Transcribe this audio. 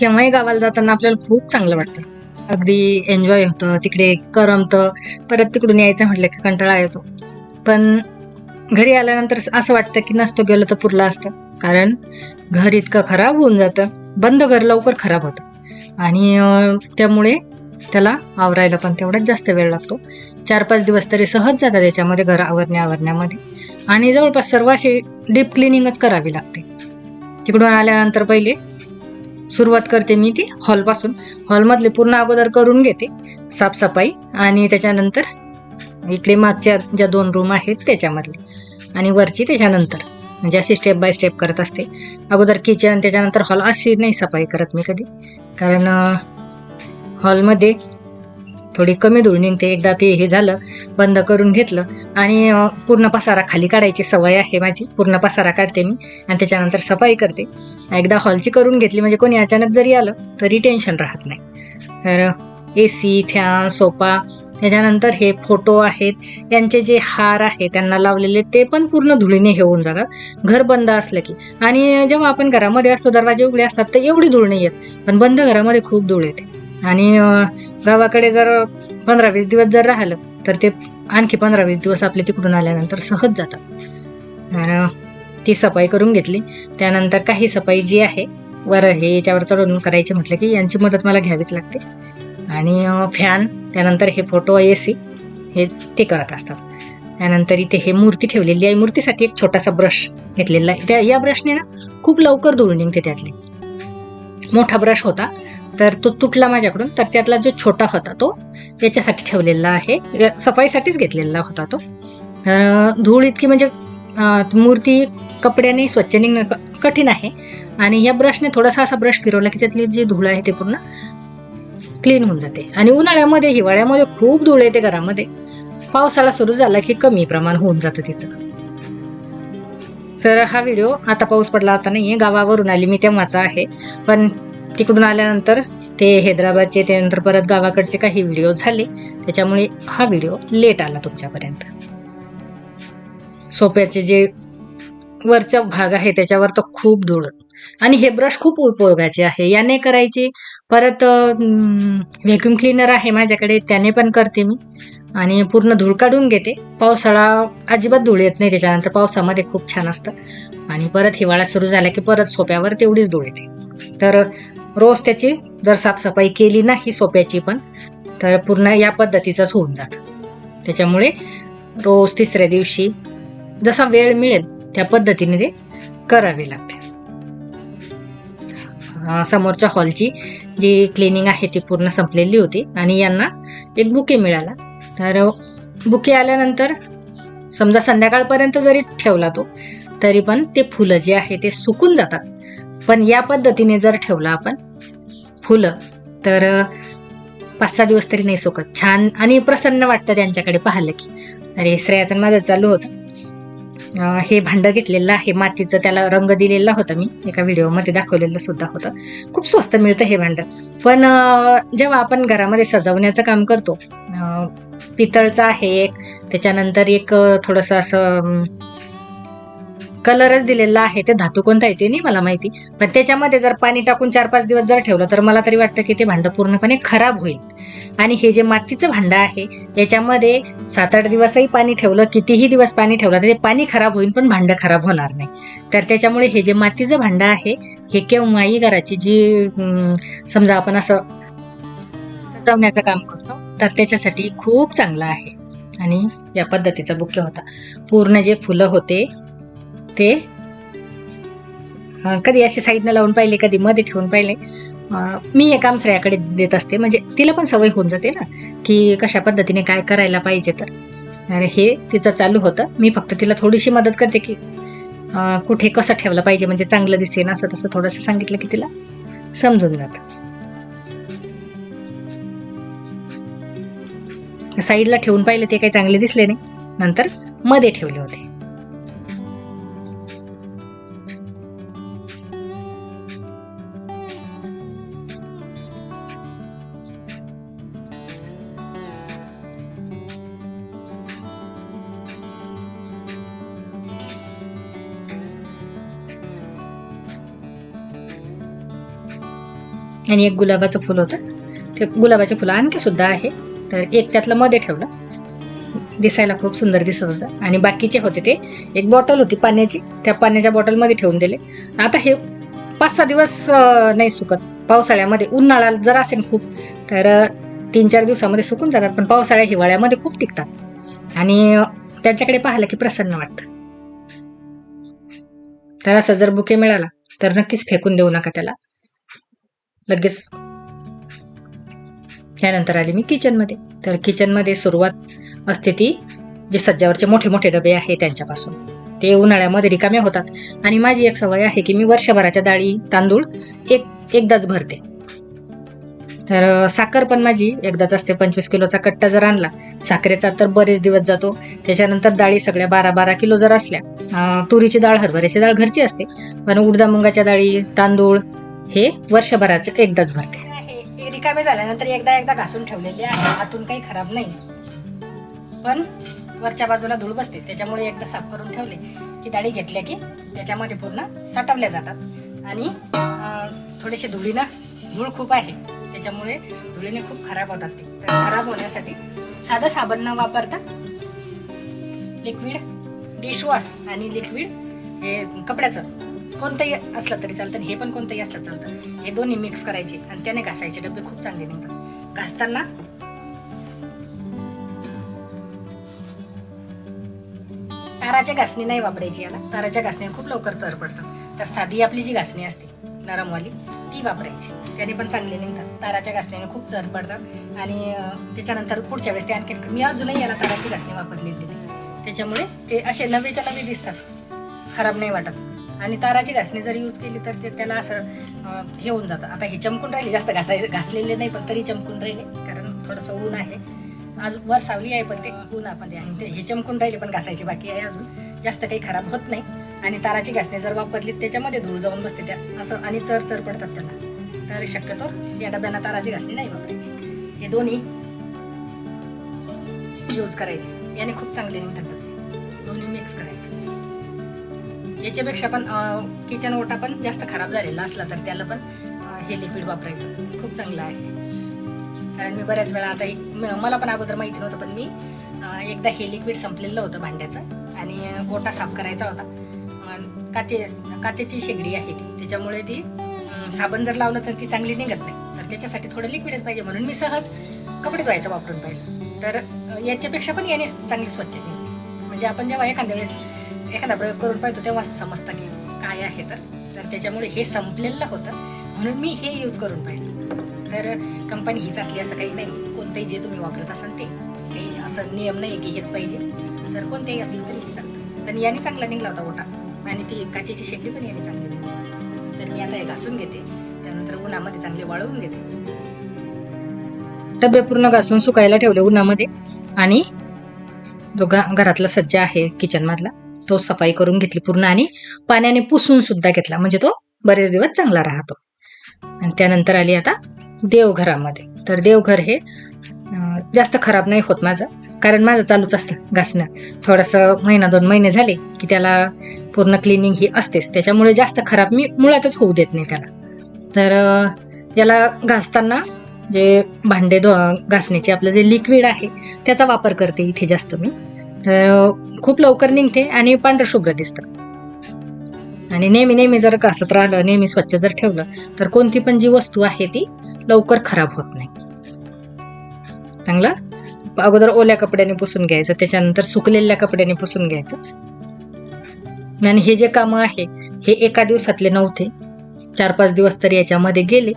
केव्हाही गावाला जाताना आपल्याला खूप चांगलं वाटतं. अगदी एन्जॉय होतं. तिकडे करमतं. परत तिकडून यायचं म्हटलं की कंटाळा येतो. पण घरी आल्यानंतर असं वाटतं की नसतं गेलो तर पुरलं असतं. कारण घर इतकं खराब होऊन जातं. बंद घर लवकर खराब होतं. आणि त्यामुळे त्याला आवरायला पण तेवढाच जास्त वेळ लागतो. चार पाच दिवस तरी सहज जातात त्याच्यामध्ये घर आवरण्या आवरण्यामध्ये आणि जवळपास सर्व अशी डीप क्लिनिंगच करावी लागते. तिकडून आल्यानंतर पहिले सुरुवात करते मी ती हॉलपासून. हॉलमधले पूर्ण अगोदर करून घेते साफसफाई आणि त्याच्यानंतर इकडे मागच्या ज्या दोन रूम आहेत त्याच्यामधले. आणि वरची त्याच्यानंतर म्हणजे अशी स्टेप बाय स्टेप करत असते. अगोदर किचन त्याच्यानंतर हॉल अशी नाही सफाई करत मी कधी. कारण हॉलमध्ये थोडी कमी धूळ निघते एकदा ते हे झालं बंद करून घेतलं आणि पूर्ण पसारा खाली काढायची सवय आहे माझी. पूर्ण पसारा काढते मी आणि त्याच्यानंतर सफाई करते. एकदा हॉलची करून घेतली म्हणजे कोणी अचानक जरी आलं तरी टेन्शन राहत नाही. तर ए सी फॅन सोफा त्याच्यानंतर हे फोटो आहेत. यांचे जे हार आहे त्यांना लावलेले ते पण पूर्ण धुळीने हे होऊन जातात. घर बंद असलं की. आणि जेव्हा आपण घरामध्ये असतो दरवाजे उघडे असतात तर एवढी धूळ नाही येत. पण बंद घरामध्ये खूप धूळ येते. आणि गावाकडे जर पंधरा वीस दिवस जर राहिलं तर ते आणखी पंधरा वीस दिवस आपले तिकडून आल्यानंतर सहज जातात. आणि ती सफाई करून घेतली. त्यानंतर काही सफाई जी आहे वर हे याच्यावर चढवून करायची म्हटलं की यांची मदत मला घ्यावीच लागते. आणि फॅन त्यानंतर हे फोटो ए सी हे ते करत असतात. त्यानंतर इथे हे मूर्ती ठेवलेली आहे. मूर्तीसाठी एक छोटासा ब्रश घेतलेला आहे. त्या या ब्रशने ना खूप लवकर धुळून निघते त्यातली. मोठा ब्रश होता. तर तो तुटला माझ्याकडून तर त्यातला जो छोटा होता तो याच्यासाठी ठेवलेला आहे. सफाईसाठीच घेतलेला होता तो. तर धूळ इतकी म्हणजे मूर्ती कपड्याने स्वच्छ निघणं क- कठीण आहे. आणि या ब्रशने थोडासा असा ब्रश फिरवला की त्यातली जी धूळ आहे ते पूर्ण क्लीन होऊन जाते. आणि उन्हाळ्यामध्ये हिवाळ्यामध्ये खूप धूळ येते घरामध्ये. पावसाळा सुरू झाला की कमी प्रमाण होऊन जातं तिचं. तर हा व्हिडिओ आता पाऊस पडला आता नाही आहे गावावरून आली मी तेव्हाचा आहे. पण तिकडून आल्यानंतर ते हैदराबादचे त्यानंतर परत गावाकडचे काही व्हिडिओ झाले. त्याच्यामुळे हा व्हिडिओ लेट आला तुमच्यापर्यंत. सोप्याचे जे वरचा भाग आहे त्याच्यावर तर खूप धूळ. आणि हे ब्रश खूप उपयोगाचे आहे. याने करायचे परत व्हॅक्युम क्लीनर आहे माझ्याकडे त्याने पण करते मी. आणि पूर्ण धूळ काढून घेते. पावसाळा अजिबात धूळ येत नाही त्याच्यानंतर पावसामध्ये खूप छान असतं. आणि परत हिवाळा सुरू झाला की परत सोप्यावर तेवढीच धूळ येते. तर रोज त्याची जर साफसफाई केली नाही सोप्याची पण तर पूर्ण या पद्धतीचंच होऊन जातं. त्याच्यामुळे रोज तिसऱ्या दिवशी जसा वेळ मिळेल त्या पद्धतीने ते करावे लागते. समोरच्या हॉलची जी क्लिनिंग आहे ती पूर्ण संपलेली होती आणि यांना एक बुके मिळाला. तर बुके आल्यानंतर समजा संध्याकाळपर्यंत जरी ठेवला तो तरी पण ते फुलं जे आहे ते सुकून जातात. पण या पद्धतीने जर ठेवलं आपण फुलं तर पाच सहा दिवस तरी नाही सुकत. छान आणि प्रसन्न वाटतं त्यांच्याकडे पाहिलं की. अरे श्रेयाचं आणि माझं चालू होतं. हे भांडं घेतलेलं आहे मातीचं त्याला रंग दिलेला होता मी एका व्हिडिओमध्ये दाखवलेलं सुद्धा होतं. खूप स्वस्त मिळतं हे भांडं. पण जेव्हा आपण घरामध्ये सजवण्याचं काम करतो पितळचं आहे एक त्याच्यानंतर एक थोडंसं असं कलरच दिलेला आहे. ते धातू कोणता आहे ते नाही मला माहिती. पण त्याच्यामध्ये जर पाणी टाकून चार पाच दिवस जर ठेवलं तर मला तरी वाटतं की ते भांडं पूर्णपणे खराब होईल. आणि हे जे मातीचं भांडं आहे याच्यामध्ये सात आठ दिवसही पाणी ठेवलं कितीही दिवस पाणी ठेवलं तर ते पाणी खराब होईल पण भांडं खराब होणार नाही. तर त्याच्यामुळे हे जे मातीचं भांडं आहे हे केव्हाही घराची जी समजा आपण असं सजवण्याचं काम करतो तर त्याच्यासाठी खूप चांगलं आहे. आणि या पद्धतीचा बुके होता. पूर्ण जे फुलं होते होते. कधी असे साईडनं लावून पाहिले कधी मध्ये ठेवून पाहिले. मी हे काम श्रेयाकडे देत असते. म्हणजे तिला पण सवय होऊन जाते ना की कशा पद्धतीने काय करायला पाहिजे तर. आणि हे तिचं चालू होतं. मी फक्त तिला थोडीशी मदत करते की कुठे कसं ठेवलं पाहिजे म्हणजे चांगलं दिसेन असं तसं थोडंसं सांगितलं की तिला समजून जातं. साईडला ठेवून पाहिले ते काही चांगले दिसले नाही. नंतर मध्ये ठेवले होते. आणि एक गुलाबाचं फुल होतं. ते गुलाबाचे फुलं आणखी सुद्धा आहे. तर एक त्यातलं मध्ये ठेवलं. दिसायला खूप सुंदर दिसत होतं. आणि बाकीचे होते ते. एक बॉटल होती पाण्याची. त्या पाण्याच्या बॉटलमध्ये ठेवून दिले. आता हे पाच सहा दिवस नाही सुकत. पावसाळ्यामध्ये उन्हाळा जर असेल खूप तर तीन चार दिवसामध्ये सुकून जातात. पण पावसाळ्या हिवाळ्यामध्ये खूप टिकतात. आणि त्यांच्याकडे पाहिलं की प्रसन्न वाटतं. तर असं जर बुके मिळाला तर नक्कीच फेकून देऊ नका त्याला. लगेच. यानंतर आली मी किचनमध्ये. तर किचनमध्ये सुरुवात असते ती जे सज्जावरचे मोठे मोठे डबे आहे त्यांच्यापासून. ते उन्हाळ्यामध्ये रिकामे होतात. आणि माझी एक सवय आहे की मी वर्षभराच्या डाळी तांदूळ एक एकदाच भरते. तर साखर पण माझी एकदाच असते. पंचवीस किलोचा कट्टा जर आणला साखरेचा तर बरेच दिवस जातो. त्याच्यानंतर डाळी सगळ्या बारा बारा किलो जर असल्या तुरीची डाळ हरभऱ्याची डाळ घरची असते. पण उडदा मुंगाच्या डाळी तांदूळ हे वर्षभराचं एकदाच भरते. हे रिकामे झाल्यानंतर एकदा एकदा घासून ठेवलेले आहे. आतून काही खराब नाही. पण वरच्या बाजूला धूळ बसते. त्याच्यामुळे एकदा साफ करून ठेवले की डाळी घेतल्या की त्याच्यामध्ये पूर्ण साठवल्या जातात. आणि थोडेसे धुळीनं धूळ खूप आहे. त्याच्यामुळे धुळीने खूप खराब होतात ते. तर खराब होण्यासाठी साधं साबण न वापरता लिक्विड डिशवॉश आणि लिक्विड हे कपड्याचं कोणतंही असलं तरी चालतं आणि हे पण कोणतंही असलं चालतं. हे दोन्ही मिक्स करायचे आणि त्याने घासायचे. डबे खूप चांगले निघतात. घासताना ताराच्या घासणी नाही वापरायची याला. ताराच्या घासणी खूप लवकर चर पडतात. तर साधी आपली जी घासणी असते नरमवाली ती वापरायची. त्याने पण चांगले निघतात. ताराच्या घासणीने खूप चर पडतात. आणि त्याच्यानंतर पुढच्या वेळेस ते आणखी मी अजूनही याला ताराची घासणी वापरलेली त्याच्यामुळे ते असे नवेच्या नवे दिसतात. खराब नाही वाटत. आणि ताराची घासणी जर यूज केली तर ते त्याला असं हे होऊन जातं. आता हे चमकून राहिले जास्त घासाय घासलेले नाही पण तरी चमकून राहिले कारण थोडंसं ऊन आहे. आज वर सावली आहे पण ते ऊन आपण ते आहे ते हे चमकून राहिले पण घासायची बाकी आहे अजून. जास्त काही खराब होत नाही. आणि ताराची घासणी जर वापरली त्याच्यामध्ये धूळ जाऊन बसते त्या असं आणि चर चर पडतात त्याला. तर शक्यतो या डब्यांना ताराची घासणी नाही वापरायची. हे दोन्ही यूज करायचे. याने खूप चांगले निघतात डबे. दोन्ही मिक्स करायचे. याच्यापेक्षा पण किचन ओटा पण जास्त खराब झालेला असला तर त्याला पण हे लिक्विड वापरायचं. खूप चांगलं आहे. कारण मी बऱ्याच वेळा आता एक- मला पण अगोदर माहिती नव्हतं पण मी एकदा हे लिक्विड संपलेलं होतं भांड्याचं आणि ओटा साफ करायचा होता. काचे काचेची शेगडी आहे ती. त्याच्यामुळे ती साबण जर लावलं तर ती चांगली निघत नाही. तर त्याच्यासाठी थोडं लिक्विडच पाहिजे म्हणून मी सहज कपडे धुवायचं वापरून पाहिलं. तर याच्यापेक्षा पण याने चांगली स्वच्छ निघते. म्हणजे आपण जेव्हा एखाद्या वेळेस एखादा प्रयोग करून पाहतो तेव्हा समजतं की काय आहे तर. तर त्याच्यामुळे हे संपलेलं होतं. म्हणून मी हे यूज करून पाहिलं. तर कंपनी हीच असली असं काही नाही. कोणतंही जे तुम्ही वापरत असाल ते. काही असं नियम नाही की हेच पाहिजे. तर कोणतेही असलं तरी हे चालतं पण याने चांगला निघला होता ओटा. आणि ती काचेची शेगडी पण याने चांगली निघली. तर मी आता हे घासून घेते. त्यानंतर उन्हामध्ये चांगले वाळवून घेते. डबे पूर्ण घासून सुकायला ठेवले उन्हामध्ये. आणि जो घरातला सज्जा आहे किचन मधला. तो सफाई करून घेतली पूर्ण आणि पाण्याने पुसून सुद्धा घेतला. म्हणजे तो बरेच दिवस चांगला राहतो. आणि त्यानंतर आली आता देवघरामध्ये. तर देवघर हे जास्त खराब नाही होत माझं. कारण माझं चालूच असतं घासणं. थोडंसं महिना दोन महिने झाले की त्याला पूर्ण क्लिनिंग ही असतेच. त्याच्यामुळे जास्त खराब मी मुळातच होऊ देत नाही त्याला. तर याला घासताना जे भांडे धु घासण्याचे आपलं जे लिक्विड आहे त्याचा वापर करते इथे जास्त मी. तर खूप लवकर निघते आणि पांढरं शुभ्र दिसतं. आणि नेहमी नेहमी जर घासत राहिलं नेहमी स्वच्छ जर ठेवलं तर कोणती पण जी वस्तू आहे ती लवकर खराब होत नाही. चांगलं? अगोदर ओल्या कपड्याने पुसून घ्यायचं त्याच्यानंतर सुकलेल्या कपड्याने पुसून घ्यायचं. आणि हे जे कामं आहे हे एका दिवसातले नव्हते. चार पाच दिवस तर याच्यामध्ये गेले.